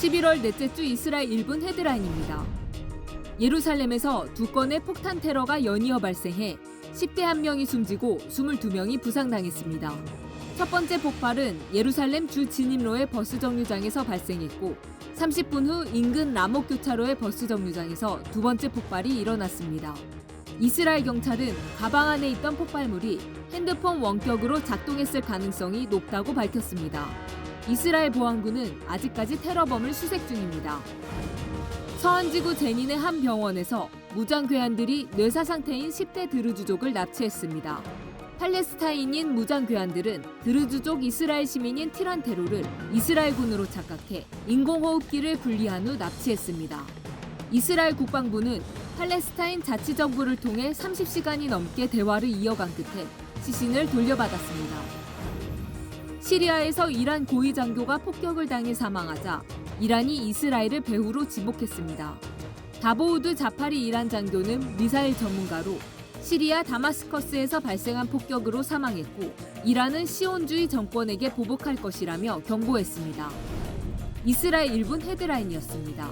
11월 넷째 주 이스라엘 일본 헤드라인입니다. 예루살렘에서 두 건의 폭탄 테러가 연이어 발생해 10대 한 명이 숨지고 22명이 부상당했습니다. 첫 번째 폭발은 예루살렘 주 진입로의 버스 정류장에서 발생했고 30분 후 인근 라목 교차로의 버스 정류장에서 두 번째 폭발이 일어났습니다. 이스라엘 경찰은 가방 안에 있던 폭발물이 핸드폰 원격으로 작동했을 가능성이 높다고 밝혔습니다. 이스라엘 보안군은 아직까지 테러범을 수색 중입니다. 서안지구 제닌의 한 병원에서 무장 괴한들이 뇌사 상태인 10대 드루즈족을 납치했습니다. 팔레스타인인 무장 괴한들은 드루즈족 이스라엘 시민인 티란테로를 이스라엘군으로 착각해 인공호흡기를 분리한 후 납치했습니다. 이스라엘 국방부는 팔레스타인 자치정부를 통해 30시간이 넘게 대화를 이어간 끝에 시신을 돌려받았습니다. 시리아에서 이란 고위 장교가 폭격을 당해 사망하자 이란이 이스라엘을 배후로 지목했습니다. 다보우드 자파리 이란 장교는 미사일 전문가로 시리아 다마스커스에서 발생한 폭격으로 사망했고 이란은 시온주의 정권에게 보복할 것이라며 경고했습니다. 이스라엘 일본 헤드라인이었습니다.